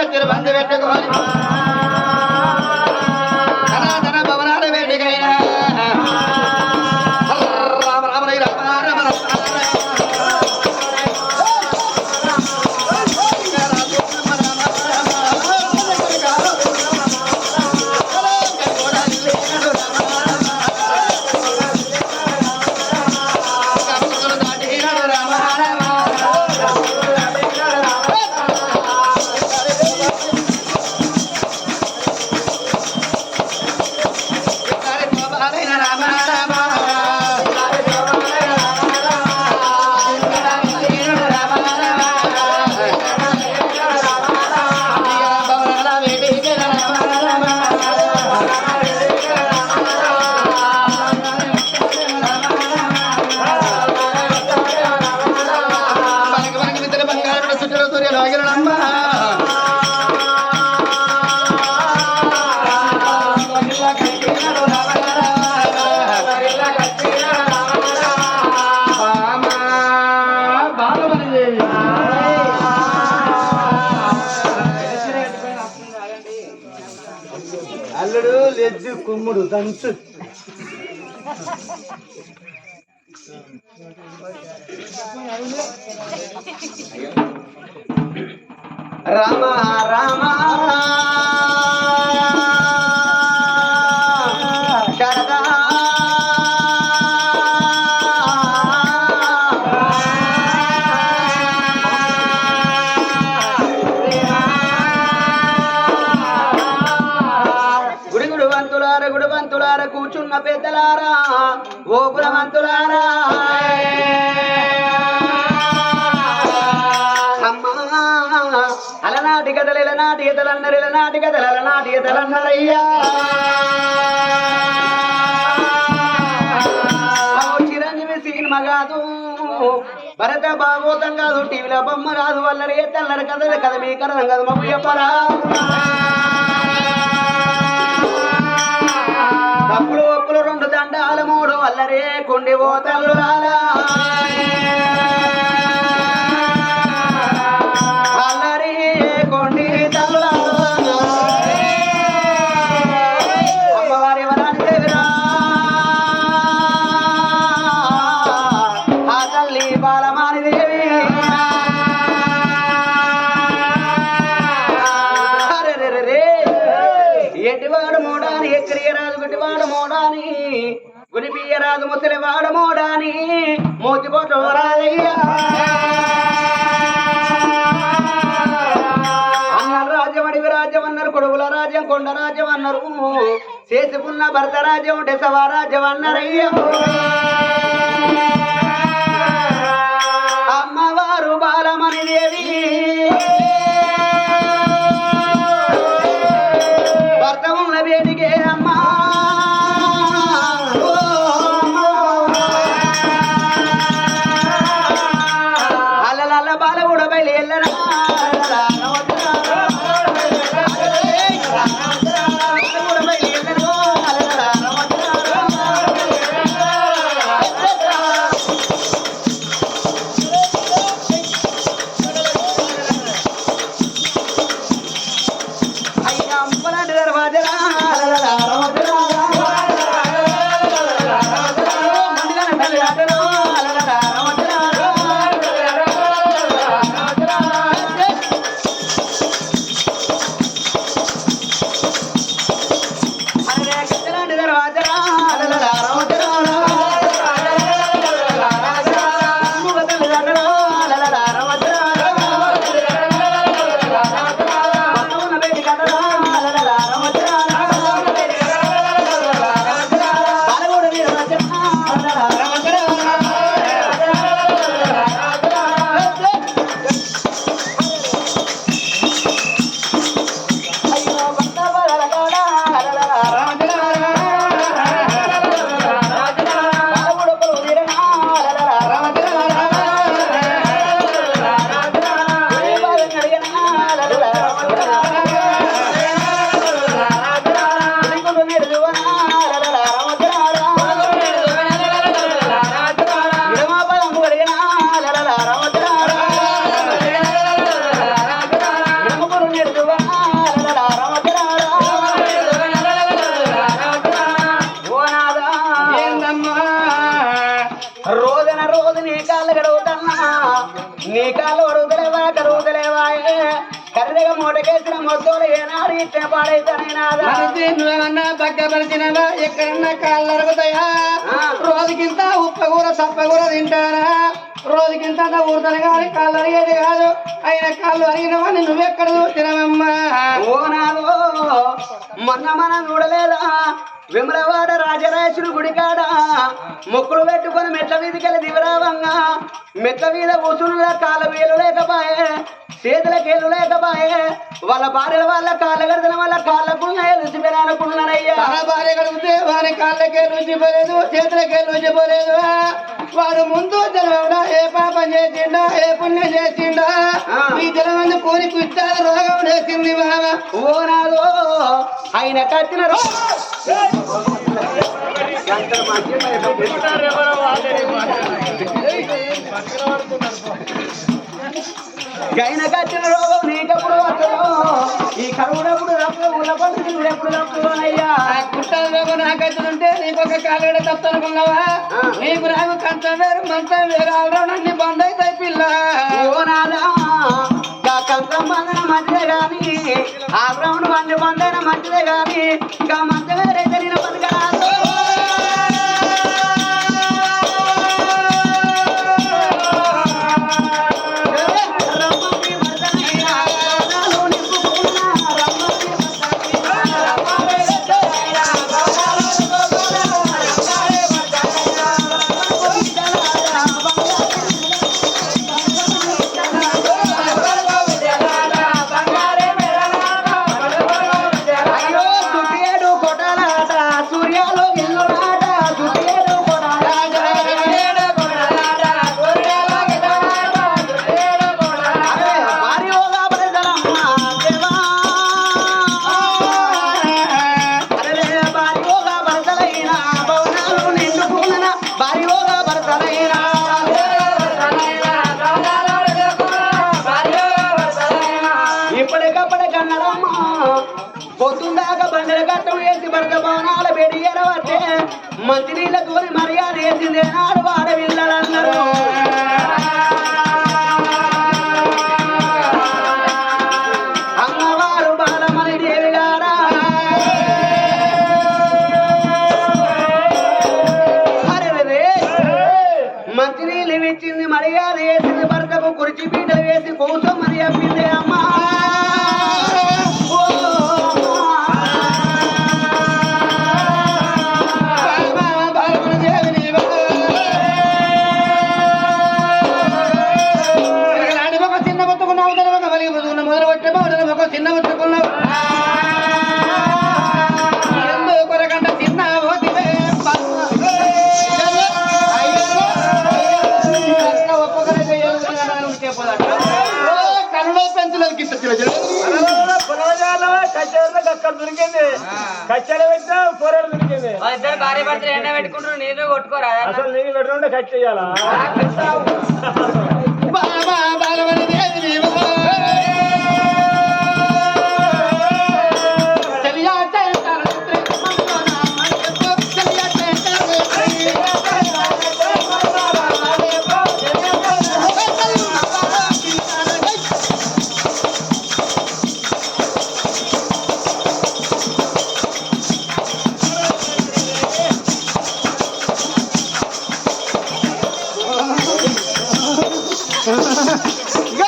దగ్గర బంధు పెట్టుకోవాలి తమ్ముడు దంచు రామ రామ. పెద్దలారా గోపురమంతులారా అలనాటి కథలు ఇలనాటి ఎదలన్నారు ఇలనాటి కథలు అలనాటి ఎదలన్నారయ్యా చిరంజీవి సినిమా కాదు భరత భాగోతం కాదు టీవీలో బొమ్మ కాదు వల్లరి ఎత్తల్లరు కథలు కథ మీ కథనం కాదు మా చెప్పరా. తప్పులు దండాల మూడు వల్లరే కొండి ఓతలు రాలా ఎటివాడు మోడాని ఎక్కిరియరాజు గుడ్డివాడు మోడాని గురిపియరాజు ముసలివాడు మోడాని మోతిపోటు రాజయ్యా. అన్నారు రాజ్యం అన్నారు కొడుకుల రాజ్యం కొండ రాజ్యం అన్నారు. చేసుకున్న భర్త రాజ్యం ఉంటే సవారాజ్యం అన్నారయ్యా. అమ్మవారు బాలమణి దేవి పక్కపరిచినవా ఎక్కడన్నా కాళ్ళు అరుగుతాయా. రోజుకింత ఉప్ప కూర సప్ప కూర తింటానా రోజుకింత ఊరుతాను కానీ కాళ్ళు అరిగేది కాదు. అయిన కాళ్ళు అరిగినవని నువ్వెక్కడ చూసినవమ్మా? ఓ నాదో మొన్న మనం చూడలేదా విమలవాడ రాజరాజుడు గుడికాడ మొక్కులు పెట్టుకొని మెట్ల మీదకెళ్ళి దివరావంగా మెట్ల మీద కూర్చున్న కాళ్ళ వేలు లేకపాయే చేతులకు ఏళ్ళు లేకపాయే వాళ్ళ భార్యల వాళ్ళ కాళ్ళ గడతల వాళ్ళ కాళ్ళకున్న రుచిపెరాలకున్నారయ్యా తన భార్య కడిగితే వారి కాళ్ళకే రుచిపోలేదు చేతులకే రుచిపోలేదు వాడు ముందు జన్మలో ఏ పాపం చేసిండా ఏ పుణ్యం చేసిండా. ఈ జన్మంది కూని కుట్టాల రోగం వేసింది మామ ఓ నాదో ఆయన కట్టిన రో ఎంత మంచి కట్టిన రోగం నీకెప్పుడు వస్తుందో? ఈ కరువునప్పుడు ఉల్ల పండుగ ఎప్పుడు రప్పులోనయ్యా ఆ కుట్టాల నాకైతుంటే నీకు ఒక కాలు తప్పనుకున్నావా. నీకు నాకు కంచం వేరు మంచం వేరు అవుతాయి పిల్ల. ఓ నాదా గా కంచం బంధన మంచిదే బంధన మంచి పనికరాదు మంచినీళ్ళతో మర్యాద వేసింది నాడు ఆడపిల్లలందరూ మంచినీళ్ళు ఇచ్చింది మర్యాద వేసింది భర్తకు కుర్చీ పీటలు వేసి కూర్చు కచ్చేరులో కక్కలు దొరికింది. కచ్చేర పెట్టినా కూరలు దొరికింది. ఇద్దరు భార్య భర్తలు ఎండ పెట్టుకుంటారు నీళ్ళు కొట్టుకోరా? అసలు నేను పెట్టుకుంటే కట్ చేయాలా? Gabriel!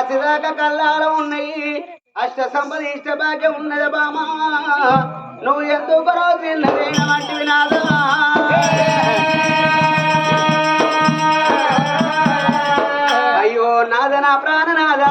రాత్రిదాకా కళ్ళాల ఉన్నాయి. అష్ట సంపద ఇష్ట భాగ్యం ఉన్నది బామా. నువ్వు ఎందుకు రోజు తిన్నదేనా నాదా అయ్యో నాద నా ప్రాణనాదా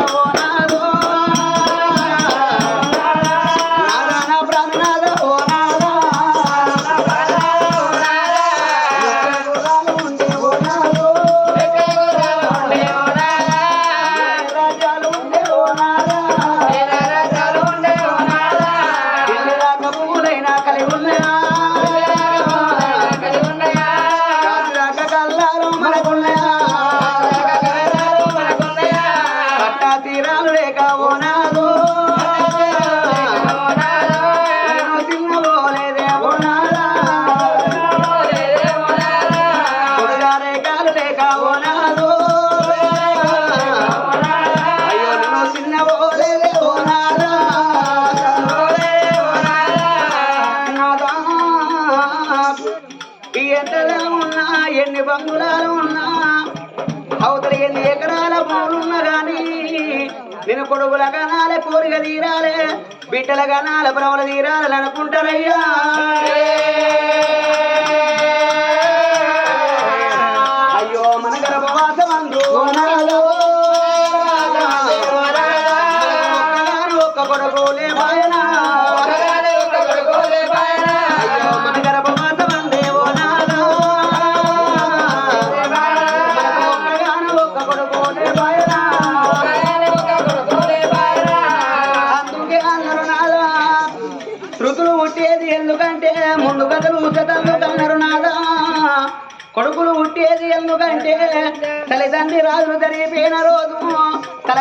తీరాలే. బిడ్డల గణాల బ్రవల తీరాలని అనుకుంటారయ్యా. అయ్యో మన గర్భవాసం అందు.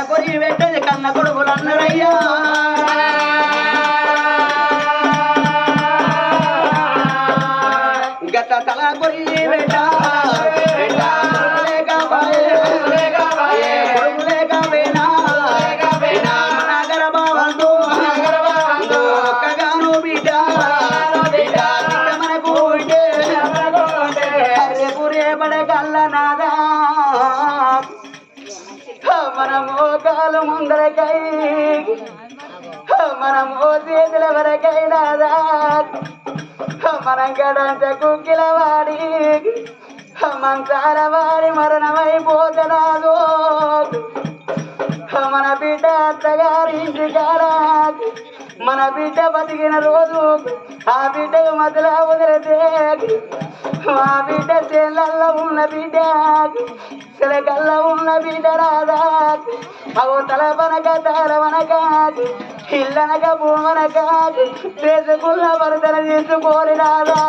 我以为 మన బిడ్డ అత్తగారి ఇంటి ఇంటికాడ మన బిడ్డ బతికిన రోజు ఆ బిడ్డకు మధ్యలో వదిలితే ఆ బిడ్డ చెల్లల్లో ఉన్న బిడ్డ చిలకల్లో ఉన్న బిడ్డ రాదా అవో తల వనక తార వనక ఇల్లనక భూమనక చేసుకున్న భర్తన చేసుకోని రాదా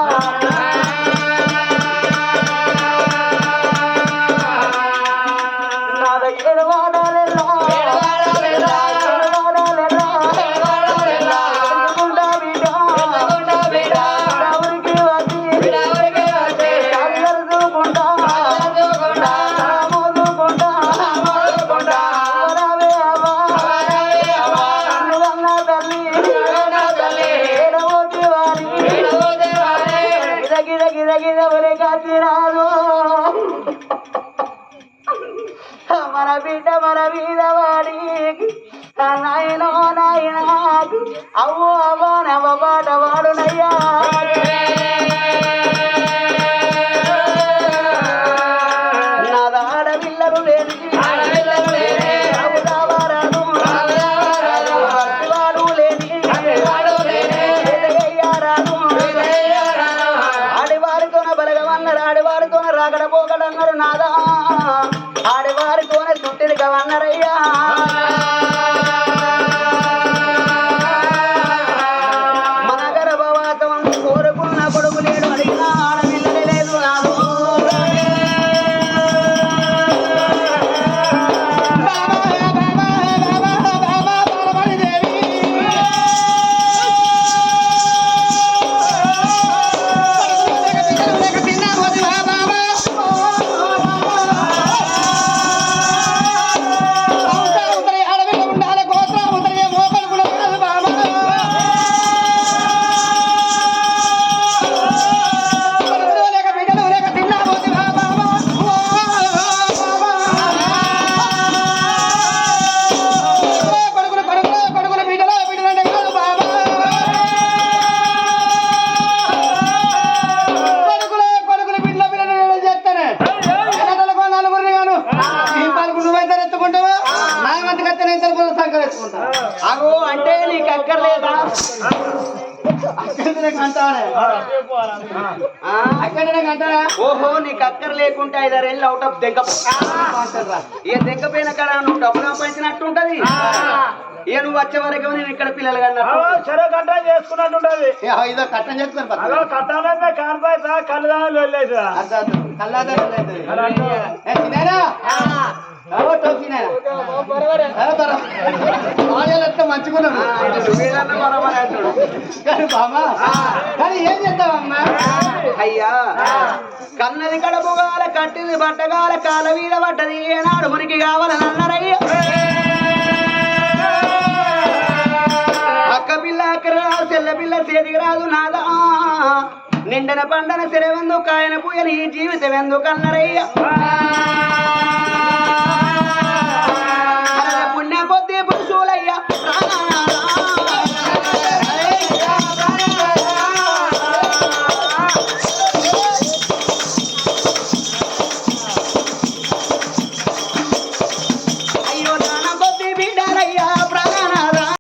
అగో అంటే నీకు అక్కర్లేదా? ఓహో నీకు అక్కర్ లేకుంటే ఐదారేళ్ళు అవుట్ ఆఫ్ దెంక ఏ దెంకపోయిన కాడ నువ్వు డబ్బు సంపాదించినట్టు ఉంటది ఇక నువ్వు వచ్చే వరకు నేను ఇక్కడ పిల్లలు ఇదో కట్టం చేసుకుని అదో కట్టాలంటే కానిపోయితా కళ్ళదాని వెళ్ళేదా మంచుకున్నాడు ఆ, అంటాడు. కానీ బాబా కానీ ఏం చేద్దామమ్మా? అయ్యా కన్నది కడపుగాల కట్టింది బట్టగాల కాల వీడ పడ్డది. ఏనాడు మురికి కావాలని అన్నారయ్య. అక్క పిల్ల అక్కడ రాదు చెల్ల పిల్ల చేతికి రాదు నాదా. నిండన పండన సెరవెందుకు కాయన పూయలు ఈ జీవితం ఎందుకు అన్నారయ్య